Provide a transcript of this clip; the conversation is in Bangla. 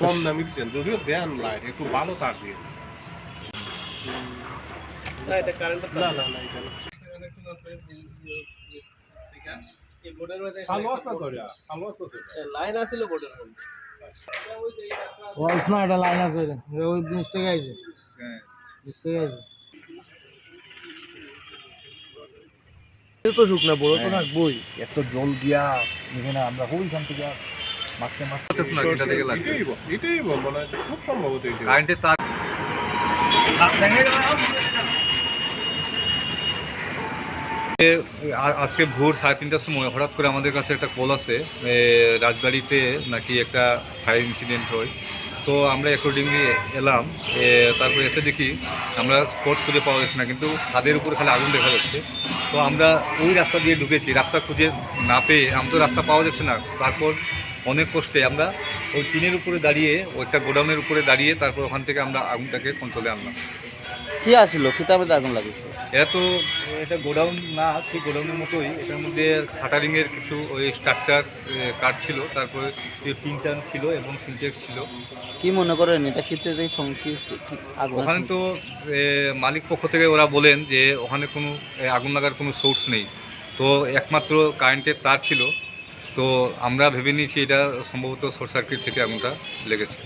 কম দামি দিচ্ছেন যদিও দেন লাইট একটু ভালো তার দিয়ে। না না না না না। লাইন আছিল বোর্ডের মধ্যে। ওয়ালস না এটা লাইন আছে ওই নিচ থেকে আইছে নিচ থেকে আইছে তো শুকনা বড় তো থাকবই এত জল দিয়া এখানে আমরা ওইখান থেকে মারতে মারতে। এটাই বল, এটাই বল, মনে হয় খুব সম্ভবত কারেন্টের তার আজকে ভোর সাড়ে তিনটার সময় হঠাৎ করে আমাদের কাছে একটা কল আছে রাজবাড়িতে নাকি একটা ফায়ার ইনসিডেন্ট হয়। তো আমরা অ্যাকর্ডিংলি এলাম তারপরে এসে দেখি আমরা স্পট খুঁজে পাওয়া যাচ্ছে না কিন্তু ছাদের উপরে খালি আগুন দেখা যাচ্ছে। তো আমরা ওই রাস্তা দিয়ে ঢুকেছি রাস্তা খুঁজে না পেয়ে আমরা তো রাস্তা পাওয়া যাচ্ছে না। তারপর অনেক কষ্টে আমরা ওই টিনের উপরে দাঁড়িয়ে ওইটা গোডাউনের উপরে দাঁড়িয়ে তারপর ওখান থেকে আমরা আগুনটাকে কন্ট্রোলে আনলাম। কি আছিল কিতাবে আগুন লাগিয়েছিল এটা তো এটা গোডাউন না সেই গোডাউনের মতোই। এটার মধ্যে খাটারিংয়ের কিছু ওই স্ট্রাকচার কাঠ ছিল তারপরে পিনটান ছিল এবং সিনটেক্স ছিল। কি মনে করেন? এটা সংকীর্ণ ওখানে তো মালিক পক্ষ থেকে ওরা বলেন যে ওখানে কোনো আগুন লাগার কোনো সোর্স নেই। তো একমাত্র কারেন্টের তার ছিল। তো আমরা ভেবে নিয়েছি এটা সম্ভবত শর্ট সার্কিট থেকে আগুনটা লেগেছে।